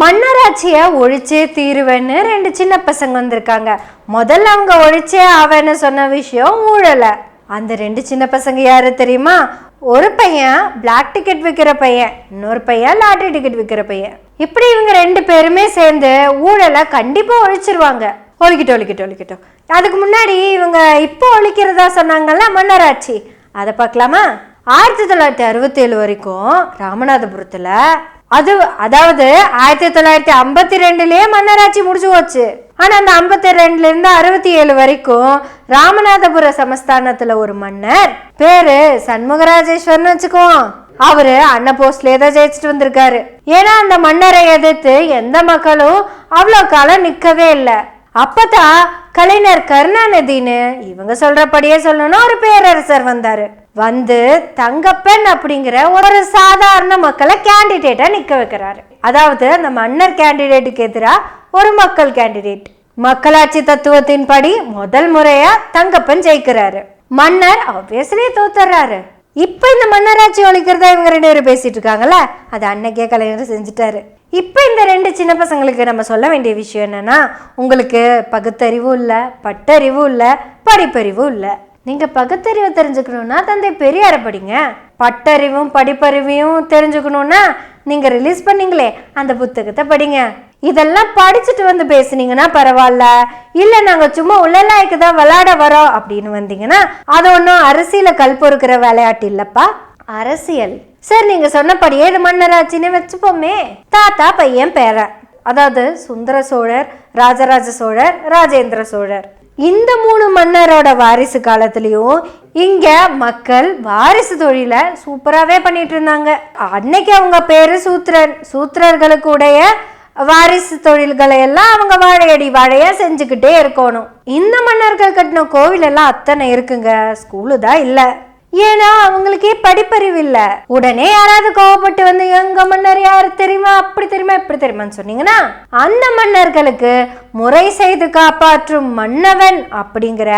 மன்னராட்சியை ஒழிச்சே தீருவேன்னு ரெண்டு சின்ன பசங்க வந்திருக்காங்க. முதல்ல அவங்க ஒழிச்சே ஆவேன்னு சொன்ன விஷயம் ஊழலை. அந்த ரெண்டு சின்ன பசங்க யாரு தெரியுமா? ஒரு பையன் பிளாக் டிக்கெட் விற்கிற பையன் இன்னொரு பையன் லாட்ரி டிக்கெட் விற்கிற பையன். இப்படி இவங்க ரெண்டு பேருமே சேர்ந்து ஊழலை கண்டிப்பாக ஒழிச்சிருவாங்க. ஒழிக்கிட்டோம் ஒழிக்கிட்டோம் ஒழிக்கிட்டோம். அதுக்கு முன்னாடி இவங்க இப்போ ஒழிக்கிறதா சொன்னாங்கல்ல மன்னராட்சி. அதை பார்க்கலாமா? ஆயிரத்தி தொள்ளாயிரத்தி அறுபத்தேழு வரைக்கும் ராமநாதபுரத்தில் அது அதாவது ஆயிரத்தி தொள்ளாயிரத்தி ஐம்பத்தி ரெண்டுலயே மன்னராட்சி முடிஞ்சு போச்சு. ஆனா அந்த ஐம்பத்தி ரெண்டுல இருந்து அறுபத்தி ஏழு வரைக்கும் ராமநாதபுர சமஸ்தானத்துல ஒரு மன்னர். பேரு சண்முகராஜேஸ்வரன் வச்சுக்குவோம். அவரு அன்னபோஸ்ட்லயே தான் ஜெயிச்சுட்டு வந்திருக்காரு. ஏன்னா அந்த மன்னரை எதிர்த்து எந்த மக்களும் அவ்வளோ காலம் நிக்கவே இல்லை. அப்பதான் கலைஞர் கருணாநிதின்னு இவங்க சொல்றபடியே சொல்லணும்னா ஒரு பேரரசர் வந்தாரு. வந்து தங்கப்பெண் அப்படிங்கிற ஒரு சாதாரண மக்களை கேண்டிடேட்டா நிக்க வைக்கிறாரு. அதாவது அந்த மன்னர் கேண்டிடேட்டுக்கு எதிராக ஒரு மக்கள் கேண்டிடேட் மக்களாட்சி தத்துவத்தின் படி முதல் முறையா தங்கப்பன் ஜெயிக்கிறாரு. மன்னர் ஆப்வியஸ்லி தோத்துறாரு. இப்ப இந்த மன்னராட்சி ஒழிக்கிறதா இவங்க ரெண்டு பேரும் பேசிட்டு இருக்காங்கல்ல? அது அன்னைக்கே கலைஞர் செஞ்சுட்டாரு. இப்போ இந்த ரெண்டு சின்ன பசங்களுக்கு நம்ம சொல்ல வேண்டிய விஷயம் என்னென்னா உங்களுக்கு பகுத்தறிவும் இல்லை பட்டறிவும் இல்லை படிப்பறிவும் இல்லை. நீங்கள் பகுத்தறிவை தெரிஞ்சுக்கணும்னா தந்தை பெரியாரை படிங்க. பட்டறிவும் படிப்பறிவையும் தெரிஞ்சுக்கணுன்னா நீங்கள் ரிலீஸ் பண்ணீங்களே அந்த புத்தகத்தை படிங்க. இதெல்லாம் படிச்சுட்டு வந்து பேசுனீங்கன்னா பரவாயில்ல. இல்லை நாங்கள் சும்மா உள்ளலாய்க்கு தான் விளையாட வரோம் அப்படின்னு வந்தீங்கன்னா அது ஒன்றும் அரசியல கல் பொறுக்கிற விளையாட்டு இல்லைப்பா. அரசியல். சரி நீங்க சொன்னபடியே இது மன்னராட்சின்னு வச்சுப்போமே. தாத்தா பையன் பேரன். அதாவது சுந்தர சோழர் ராஜராஜ சோழர் ராஜேந்திர சோழர். இந்த மூணு மன்னரோட வாரிசு காலத்துலேயும் இங்க மக்கள் வாரிசு தொழிலை சூப்பராகவே பண்ணிட்டு இருந்தாங்க அன்னைக்கு அவங்க பேரு சூத்திரன். சூத்திரர்களுக்கு உடைய வாரிசு தொழில்களை எல்லாம் அவங்க வாழையடி வாழையா செஞ்சுக்கிட்டே இருக்கணும். இந்த மன்னர்கள் கட்டின கோவில் எல்லாம் அத்தனை இருக்குங்க. ஸ்கூலு தான் இல்லை. ஏன்னா அவங்களுக்கே படிப்பறிவு இல்லை. உடனே யாராவது கோவப்பட்டு வந்து எங்க மன்னர் யாரு தெரியுமா? அப்படி தெரியுமா? இப்படி தெரியுமான்னு சொன்னீங்கன்னா அந்த மன்னர்களுக்கு முறை செய்து காப்பாற்றும் மன்னவன் அப்படிங்கிற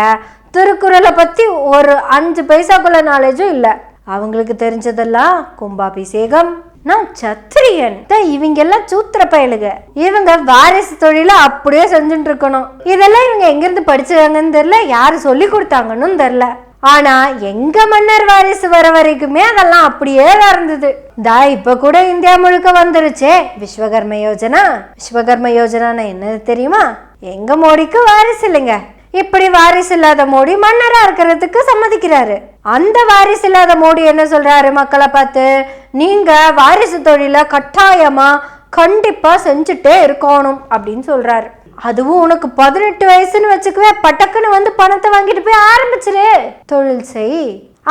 திருக்குறளை பத்தி ஒரு அஞ்சு பைசாக்குள்ள நாலேஜும் இல்லை. அவங்களுக்கு தெரிஞ்சதெல்லாம் கும்பாபிஷேகம். நான் சத்திரியன். தான் இவங்க எல்லாம் சூத்திர பயலுக. இவங்க வாரிசு தொழில அப்படியே செஞ்சுட்டு இருக்கணும். இதெல்லாம் இவங்க எங்கிருந்து படிச்சாங்கன்னு தெரியல. யாரு சொல்லி கொடுத்தாங்கன்னு தெரியல. ஆனால் எங்கள் மன்னர் வாரிசு வர வரைக்குமே அதெல்லாம் அப்படியே தான் இருந்தது தா இப்போ கூட இந்தியா முழுக்க வந்துருச்சே. விஸ்வகர்ம யோஜனா? விஸ்வகர்ம யோஜனானா என்னது தெரியுமா? எங்கள் மோடிக்கு வாரிசு இல்லைங்க. இப்படி வாரிசு இல்லாத மோடி மன்னராக இருக்கிறதுக்கு சம்மதிக்கிறாரு. அந்த வாரிசு இல்லாத மோடி என்ன சொல்கிறாரு மக்களை பார்த்து? நீங்கள் வாரிசு தொழிலை கட்டாயமாக கண்டிப்பாக செஞ்சுட்டே இருக்கணும் அப்படின்னு சொல்கிறாரு அதுவும் உனக்கு பதினெட்டு வயசுன்னு வச்சுக்கவே பட்டக்குன்னு வந்து பணத்தை வாங்கிட்டு போய் ஆரம்பிச்சிரு. தொழில் செய்.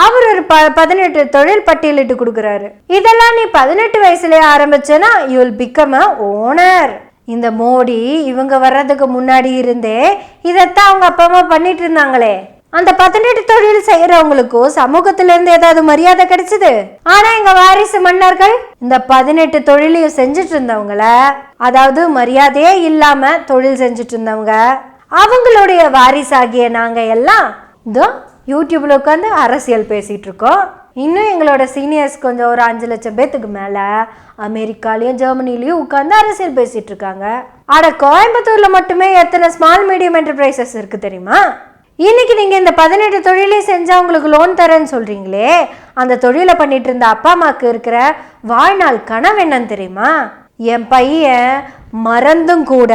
அவர் ஒரு ப பதினெட்டு தொழில் பட்டியலிட்டு கொடுக்குறாரு. இதெல்லாம் நீ பதினெட்டு வயசுலேயே ஆரம்பிச்சேன்னா you will become a owner இந்த மோடி இவங்க வர்றதுக்கு முன்னாடி இருந்தே இதைத்தான் அவங்க அப்பா அம்மா பண்ணிட்டு இருந்தாங்களே. அந்த பதினெட்டு தொழில் செய்யறவங்களுக்கும் சமூகத்துல இருந்து ஏதாவது மரியாதை கிடைச்சது? ஆனா எங்க வாரிசு மன்னர்கள் இந்த பதினெட்டு தொழிலையும் செஞ்சுட்டு இருந்தவங்கள அதாவது மரியாதையே இல்லாம தொழில் செஞ்சுட்டு இருந்தவங்க அவங்களுடைய வாரிசாகிய நாங்க எல்லாம் இதோ யூடியூப்ல உட்காந்து அரசியல் பேசிட்டு இருக்கோம். இன்னும் எங்களோட சீனியர்ஸ் கொஞ்சம் ஒரு அஞ்சு லட்சம் பேத்துக்கு மேல அமெரிக்காலையும் ஜெர்மனிலையும் உட்காந்து அரசியல் பேசிட்டு இருக்காங்க. ஆட கோயம்புத்தூர்ல மட்டுமே எத்தனை ஸ்மால் மீடியம் என்டர்பிரைசஸ் இருக்கு தெரியுமா? இன்னைக்கு நீங்கள் இந்த பதினெட்டு தொழிலே செஞ்சால் உங்களுக்கு லோன் தரேன்னு சொல்கிறீங்களே அந்த தொழிலை பண்ணிட்டு இருந்த அப்பா அம்மாவுக்கு இருக்கிற வாழ்நாள் கனவு என்னன்னு தெரியுமா? என் பையன் மறந்தும் கூட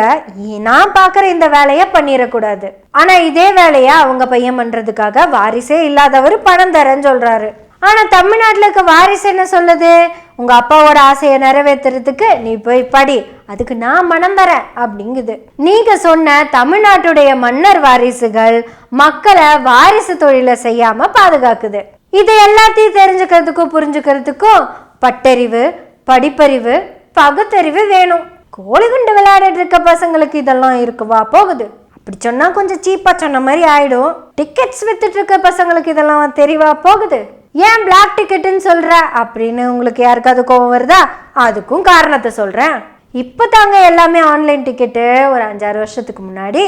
நான் பார்க்குற இந்த வேலையை பண்ணிடக்கூடாது ஆனால் இதே வேலையை அவங்க பையன் பண்ணுறதுக்காக வாரிசே இல்லாதவர் பணம் தரேன்னு சொல்கிறாரு ஆனால் தமிழ்நாட்டில் இருக்க வாரிசு என்ன சொல்லுது? உங்கள் அப்பாவோட ஆசையை நிறைவேத்துறதுக்கு நீ போய் படி. அதுக்கு நான் மனம் தரேன் அப்படிங்குது. நீங்கள் சொன்ன தமிழ்நாட்டுடைய மன்னர் வாரிசுகள் மக்களை வாரிசு தொழிலை செய்யாமல் பாதுகாக்குது. இது எல்லாத்தையும் தெரிஞ்சுக்கிறதுக்கும் புரிஞ்சுக்கிறதுக்கும் பட்டறிவு படிப்பறிவு பகுத்தறிவு வேணும். கோழிகுண்டு விளையாடிட்டு இருக்க பசங்களுக்கு இதெல்லாம் இருக்குவா போகுது. அப்படி சொன்னால் கொஞ்சம் சீப்பாக சொன்ன மாதிரி ஆயிடும். டிக்கெட்ஸ் வித்துட்டு இருக்க பசங்களுக்கு இதெல்லாம் தெரிவா போகுது. ஏன் பிளாக் டிக்கெட்டுன்னு சொல்கிற அப்படின்னு உங்களுக்கு யாருக்காவது கோவம் வருதா? அதுக்கும் காரணத்தை சொல்கிறேன் இப்போ தாங்க எல்லாமே ஆன்லைன் டிக்கெட்டு ஒரு அஞ்சாறு வருஷத்துக்கு முன்னாடி.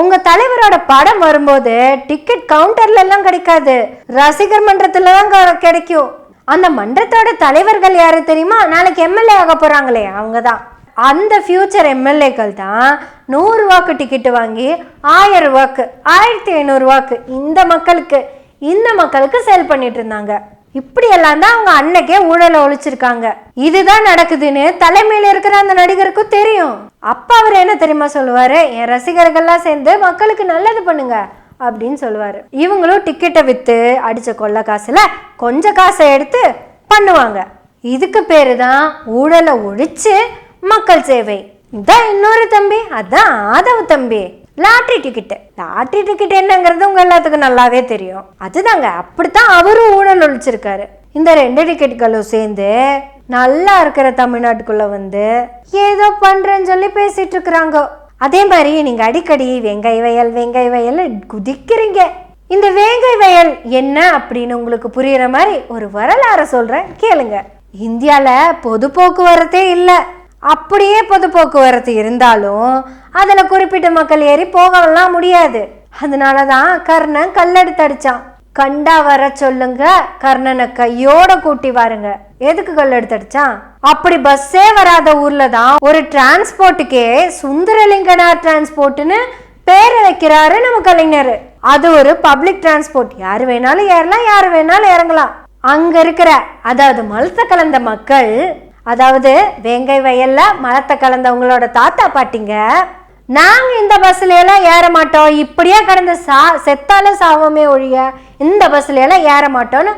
உங்கள் தலைவரோட படம் வரும்போது டிக்கெட் கவுண்டர்லலாம் கிடைக்காது. ரசிகர் மன்றத்தில் தான் கிடைக்கும். அந்த மன்றத்தோட தலைவர்கள் யாரு தெரியுமா? நாளைக்கு எம்எல்ஏ ஆக போகிறாங்களே அவங்க தான் அந்த ஃபியூச்சர் எம்எல்ஏக்கள் தான் நூறுரூவாக்கு டிக்கெட்டு வாங்கி ஆயிரம் ரூபாக்கு ஆயிரத்தி ஐநூறுரூவாக்கு இந்த மக்களுக்கு இந்த மக்களுக்கு சேல் பண்ணிட்டு இருந்தாங்க. இப்படியெல்லாம் தான் அவங்க அன்னைக்கே ஊழலை ஒழிச்சிருக்காங்க. இதுதான் நடக்குதுன்னு தலைமையில இருக்கிற அந்த நடிகருக்கும் தெரியும். அப்ப அவர் என்ன தெரியுமா சொல்லுவாரு? என் ரசிகர்கள்லாம் சேர்ந்து மக்களுக்கு நல்லது பண்ணுங்க அப்படின்னு சொல்லுவாரு. இவங்களும் டிக்கெட்டை வித்து அடிச்ச கொள்ள காசுல கொஞ்சம் காசை எடுத்து பண்ணுவாங்க. இதுக்கு பேரு தான் ஊழலை ஒழிச்சு மக்கள் சேவை. இதான் இன்னொரு தம்பி. அதான் ஆதவ தம்பி. லாட்ரி டிக்கெட்டு லாட்ரி டிக்கெட் என்னங்கிறது உங்க எல்லாத்துக்கும் நல்லாவே தெரியும். அதுதாங்க அப்படித்தான் அவரும் ஊழல் ஒழிச்சிருக்காரு. இந்த ரெண்டு டிக்கெட்டுகளும் சேர்ந்து நல்லா இருக்கிற தமிழ்நாட்டுக்குள்ள வந்து ஏதோ பண்றேன்னு சொல்லி பேசிட்டு இருக்கிறாங்க. அதே மாதிரி நீங்க அடிக்கடி வெங்காய வயல் வெங்காய வயல் குதிக்கிறீங்க. இந்த வேங்கை வயல் என்ன அப்படின்னு உங்களுக்கு புரியுற மாதிரி ஒரு வரலாறை சொல்றேன் கேளுங்க. இந்தியால பொது போக்குவரத்தே இல்லை. அப்படியே பொது போக்குவரத்து இருந்தாலும் அதில் குறிப்பிட்ட மக்கள் ஏறி போகலாம் முடியாது. அதனால தான் கர்ணன் கல்லெடுத்து அடிச்சான். கண்டா வர சொல்லுங்க கர்ணனை கையோட கூட்டி வாருங்க. எதுக்கு கல்லெடுத்து அடிச்சான்? அப்படி பஸ்ஸே வராத ஊர்ல தான் ஒரு டிரான்ஸ்போர்ட்டுக்கே சுந்தரலிங்கனார் டிரான்ஸ்போர்ட்னு பேர் வைக்கிறாரு நம்ம கலைஞர். அது ஒரு பப்ளிக் டிரான்ஸ்போர்ட். யார் வேணாலும் ஏறலாம் யார் வேணாலும் இறங்கலாம். அங்க இருக்கிற அதாவது மலத்த கலந்த மக்கள் அதாவது வேங்கை வயல்ல மலத்தை கலந்தவங்களோட தாத்தா பாட்டிங்க. நாங்க இந்த பஸ்ல எல்லாம் ஏற மாட்டோம். இப்படியே கடந்து சா செத்தாலும் சாவமே ஒழிய இந்த பஸ்ல எல்லாம் ஏற மாட்டோம்னு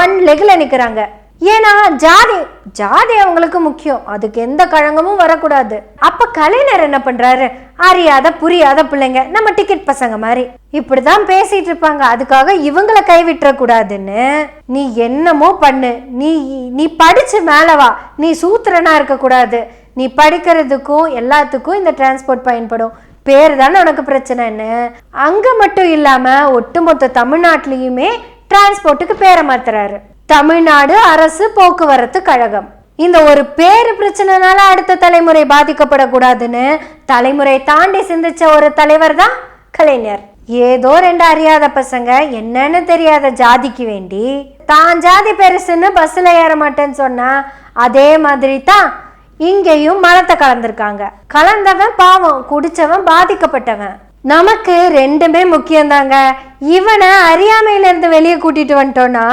ஒன் லெக்ல நிக்கிறாங்க. ஏன்னா ஜாதி ஜாதி அவங்களுக்கு முக்கியம். அதுக்கு எந்த கழகமும் வரக்கூடாது. அப்ப கலைஞர் என்ன பண்றாரு? அறியாத புரியாத பிள்ளைங்க நம்ம டிக்கெட் பசங்க மாதிரி. இப்படிதான் பேசிட்டு இருப்பாங்க. அதுக்காக இவங்களை கைவிட்டுற கூடாதுன்னு நீ என்னமோ பண்ணு. நீ நீ படிச்சு மேல வா. நீ சூத்திரனா இருக்க கூடாது நீ படிக்கிறதுக்கும் எல்லாத்துக்கும் இந்த டிரான்ஸ்போர்ட் பயன்படும். பேர் தானே உனக்கு பிரச்சனைன்னு. அங்க மட்டும் இல்லாம ஒட்டுமொத்த தமிழ்நாட்டிலையுமே டிரான்ஸ்போர்ட்டுக்கு பேரை மாத்துறாரு. தமிழ்நாடு அரசு போக்குவரத்து கழகம். இந்த ஒரு பேரு பிரச்சனைனால அடுத்த தலைமுறை பாதிக்கப்படக்கூடாதுன்னு தலைமுறை தாண்டி சிந்திச்ச ஒரு தலைவர் தான் கலைஞர். ஏதோ ரெண்டு அறியாத பசங்க என்னன்னு தெரியாத ஜாதிக்கு வேண்டி தான் ஜாதி பெருசுன்னு பஸ்ல ஏற மாட்டேன்னு சொன்னா அதே மாதிரி தான் இங்கேயும் மலத்தை கலந்திருக்காங்க. கலந்தவன் பாவம் குடிச்சவன் பாதிக்கப்பட்டவன். நமக்கு ரெண்டுமே முக்கியம்தாங்க. இவனை அறியாமையிலேருந்து வெளியே கூட்டிட்டு வந்துட்டோன்னா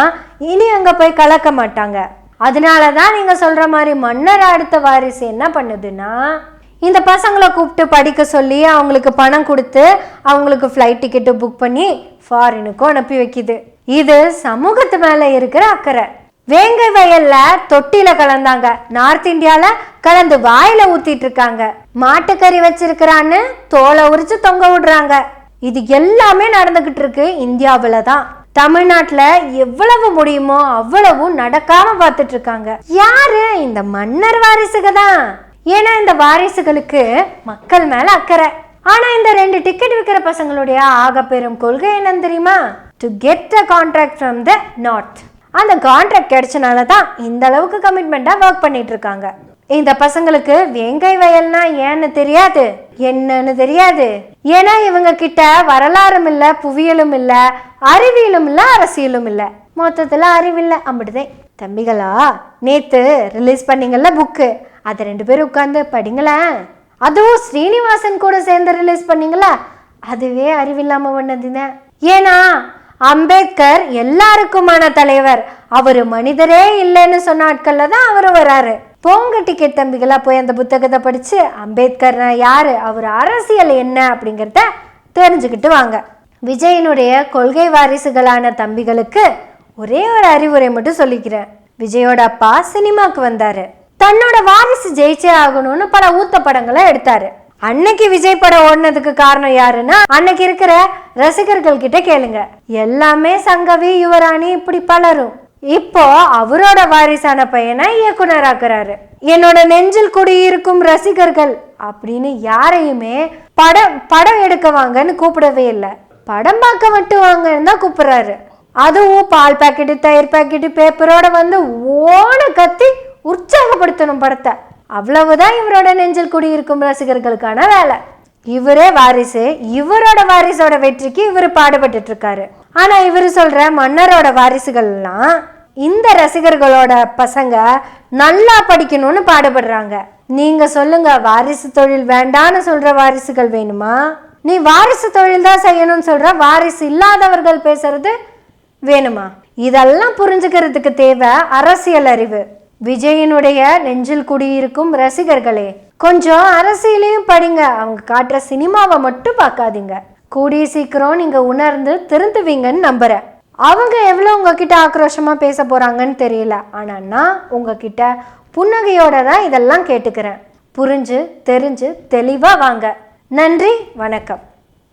இனி அங்கே போய் கலக்க மாட்டாங்க. அதனால தான் நீங்கள் சொல்கிற மாதிரி மன்னர் அடுத்த வாரிசு என்ன பண்ணுதுன்னா இந்த பசங்களை கூப்பிட்டு படிக்க சொல்லி அவங்களுக்கு பணம் கொடுத்து அவங்களுக்கு ஃப்ளைட் டிக்கெட்டு புக் பண்ணி ஃபாரினுக்கும் அனுப்பி வைக்குது. இது சமூகத்து மேலே இருக்கிற அக்கறை. வேங்கை வயல்ல தொட்டில கலந்தாங்க. நார்த் இந்தியால கலந்து வாயில ஊத்திட்டு இருக்காங்க. மாட்டுக்கறி வச்சிருக்கிறான்னு தோலை உரிச்சு தொங்க விடுறாங்க. இது எல்லாமே நடந்துகிட்டு இருக்கு இந்தியாவில தான். தமிழ்நாட்டில் எவ்வளவு முடியுமோ அவ்வளவும் நடக்காம பார்த்துட்டு இருக்காங்க யாரு? இந்த மன்னர் வாரிசுக தான். ஏன்னா இந்த வாரிசுகளுக்கு மக்கள் மேல அக்கறை. ஆனா இந்த ரெண்டு டிக்கெட் விற்கிற பசங்களுடைய ஆக பெரும் கொள்கை என்னன்னு தெரியுமா? To get a contract from the north அந்த கான்ட்ராக்ட் கிடைச்சனால தான் இந்த அளவுக்கு கமிட்மெண்ட்டாக ஒர்க் பண்ணிட்டு இருக்காங்க இந்த பசங்களுக்கு வேங்கை வயல்னா ஏன்னு தெரியாது. என்னன்னு தெரியாது. ஏன்னா இவங்க கிட்ட வரலாறும் இல்ல புவியியலும் இல்ல அறிவியலும் இல்ல அரசியலும் இல்ல. மொத்தத்துல அறிவில்ல அப்படிதான். தம்பிகளா நேத்து ரிலீஸ் பண்ணீங்கல்ல புக்கு அதை ரெண்டு பேரும் உட்காந்து படிங்களேன் அதுவும் ஸ்ரீனிவாசன் கூட சேர்ந்து ரிலீஸ் பண்ணீங்களா அதுவே அறிவில்லாம பண்ணதுங்க ஏன்னா அம்பேத்கர் எல்லாருக்குமான தலைவர். அவர் மனிதரே இல்லைன்னு சொன்ன ஆட்களில் தான் அவர் வராரு. போங்க டிக்கெட் தம்பிகளாக போய் அந்த புத்தகத்தை படித்து அம்பேத்கர்னா யார் அவர் அரசியல் என்ன அப்படிங்கிறத தெரிஞ்சுக்கிட்டு வாங்க. விஜயனுடைய கொள்கை வாரிசுகளான தம்பிகளுக்கு ஒரே ஒரு அறிவுரை மட்டும் சொல்லிக்கிறேன். விஜயோட அப்பா சினிமாவுக்கு வந்தாரு. தன்னோட வாரிசு ஜெயிச்சே ஆகணும்னு பல ஊத்த படங்களை எடுத்தாரு. அன்னைக்கு விஜய் படம் ஓடினதுக்கு காரணம் யாருன்னா அன்னைக்கு இருக்கிற ரசிகர்கள் கிட்ட கேளுங்க. எல்லாமே சங்கவி யுவராணி இப்படி பலரும். இப்போ அவரோட வாரிசான பையனை இயக்குனராக்குறாரு என்னோட நெஞ்சில் குடியிருக்கும் ரசிகர்கள் அப்படின்னு யாரையுமே படம் படம் எடுக்க வாங்கன்னு கூப்பிடவே இல்லை. படம் பார்க்க மட்டும் வாங்கன்னு தான் கூப்பிடுறாரு. அதுவும் பால் பாக்கெட்டு தயிர் பாக்கெட்டு பேப்பரோட வந்து ஓன கத்தி உற்சாகப்படுத்தணும் படத்தை. அவ்வளவுதான் இவரோட நெஞ்சில் குடியிருக்கும் ரசிகர்களுக்கான வேலை. இவரே வாரிசு இவரோட வாரிசோட வெற்றிக்கு இவர் பாடுபட்டு இருக்காரு. ஆனால் இவர் சொல்கிற மன்னரோட வாரிசுகள்லாம் இந்த ரசிகர்களோட பசங்க நல்லா படிக்கணும்னு பாடுபடுறாங்க. நீங்கள் சொல்லுங்கள் வாரிசு தொழில் வேண்டான்னு சொல்கிற வாரிசுகள் வேணுமா? நீ வாரிசு தொழில் தான் செய்யணும்னு சொல்கிற வாரிசு இல்லாதவர்கள் பேசுறது வேணுமா? இதெல்லாம் புரிஞ்சுக்கிறதுக்கு தேவை அரசியல் அறிவு. விஜயனுடைய நெஞ்சில் குடியிருக்கும் ரசிகர்களே கொஞ்சம் அரசியலையும் படிங்க. அவங்க காட்டுற சினிமாவை மட்டும் பார்க்காதீங்க. கூடிய சீக்கிரம் நீங்கள் உணர்ந்து திருந்துவீங்கன்னு நம்புகிறேன் அவங்க எவ்வளோ உங்ககிட்ட ஆக்ரோஷமாக பேச போகிறாங்கன்னு தெரியல. ஆனால் நான் உங்ககிட்ட புன்னகையோட தான் இதெல்லாம் கேட்டுக்கிறேன். புரிஞ்சு தெரிஞ்சு தெளிவாக வாங்க. நன்றி வணக்கம்.